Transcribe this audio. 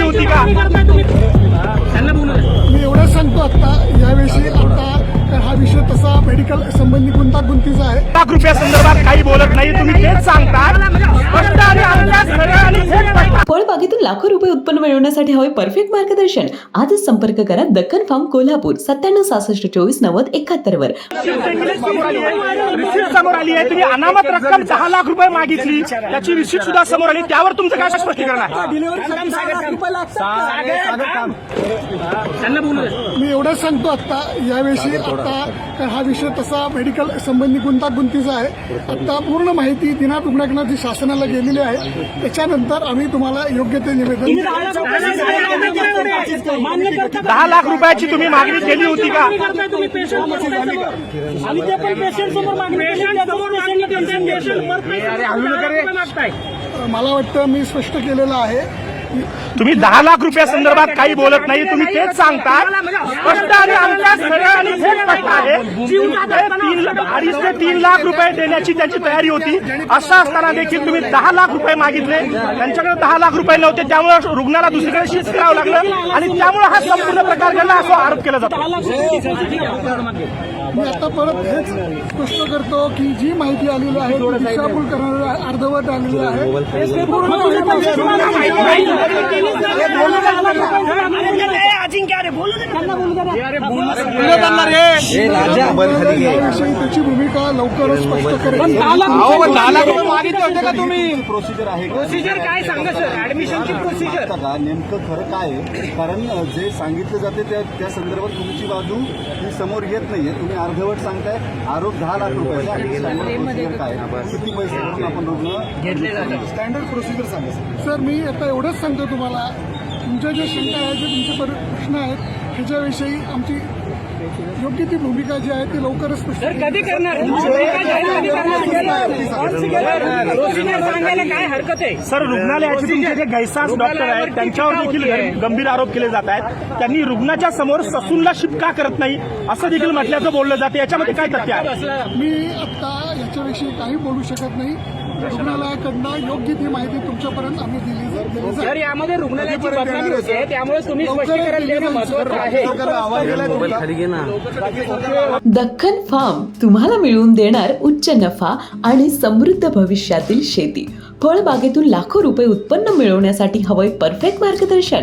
केली होती का? मी एवढं सांगतो आता याविषयी आता हा विषय तसा मेडिकल संबंधी गुंतागुंतीचा आहे. लाख रुपया संदर्भात काही बोलत नाही तुम्ही तेच सांगता आणि फळबागेतून लाखो रुपये उत्पन्न मिळवण्यासाठी हवे परफेक्ट मार्गदर्शन. आजच संपर्क करा दक्कन फार्म कोल्हापूर. सत्त्याण्णव सहासष्ट चोवीस नव्वद एकाहत्तर वर. समोर आली आहे रिसीट समोर आली आहे. तुम्ही अनामत रक्कम दहा लाख रुपये मागितली. त्याची रिसीट सुद्धा समोर आली. त्यावर तुमचं काय स्पष्टीकरण आहे? मी एवढं सांगतो आता याविषयी आता हा विषय तसा मेडिकल संबंधी गुंतागुंतीचा आहे. आता पूर्ण माहिती दिनात उघडण्याची शासनाला गेलेली आहे. त्याच्यानंतर आम्ही तुम्हाला योग्य ते निवेदन दहा लाख रुपयाची तुम्ही मागणी केली होती का? तुम्ही पेशंट आणि ते पण पेशंट समोर मागणी मागताय. मला वाटतं मी स्पष्ट केलेलं आहे. तुम्ही दहा लाख रुपया संदर्भात काही बोलत नाही. तुम्ही तेच सांगता. स्पष्ट आणि सरळ आणि अडीच ते तीन लाख रुपये देण्याची त्यांची तयारी होती. असं असताना देखील तुम्ही दहा लाख रुपये मागितले. त्यांच्याकडे दहा लाख रुपये नव्हते. त्यामुळे रुग्णाला दुसरीकडे शिफ्ट करावं लागलं आणि त्यामुळे हा संपूर्ण प्रकार घडला असा आरोप केला जातो. मी आता परत हेच स्पष्ट करतो की जी माहिती आलेली आहे ती दिशाभूल करणारी अर्धवट आलेली आहे. याविषयी त्याची भूमिका लवकरच स्पष्ट करेल. प्रोसिजर आहे का? प्रोसिजर काय सांगा सर ऍडमिशनची प्रोसिजर का नेमकं खरं काय आहे? कारण जे सांगितलं जाते त्या त्या संदर्भात तुमची बाजू ही समोर येत नाहीये. तुम्ही अर्धवट सांगताय. आरोप दहा लाख रुपयाचा आणि स्टँडर्ड प्रोसिजर काय आहे? किती पैसे आपण रुग्ण स्टँडर्ड प्रोसिजर सांगा सर. सर मी आता एवढंच सांगतो तुम्हाला. तुमच्या ज्या शंका आहेत जे तुमचे पर- प्रश्न आहेत ह्याच्याविषयी आमची योग्य ती भूमिका जी आहे ती लवकरच स्पष्ट कधी करणार? सांगायला काय हरकत आहे सर रुग्णालयाचे तुमचे जे गैसास डॉक्टर आहेत त्यांच्यावर देखील गंभीर आरोप केले जात आहेत. त्यांनी रुग्णाच्या समोर ससूनला शिफ्ट का करत नाही असं देखील म्हटल्याचं बोललं जातं. याच्यामध्ये काय तथ्य आहे? मी आता याच्याविषयी काही बोलू शकत नाही. रुग्णालयाकडनं योग्य ती माहिती तुमच्यापर्यंत आम्ही दिली सर यामध्ये रुग्णालयाची बदनामी होते त्यामुळे तुम्ही स्पष्टीकरण देणं महत्वाचं आहे. दक्कन फार्म तुम्हाला मिळवून देणार उच्च नफा आणि समृद्ध भविष्यातील शेती. फळबागेतून लाखो रुपये उत्पन्न मिळवण्यासाठी हवंय परफेक्ट मार्गदर्शन.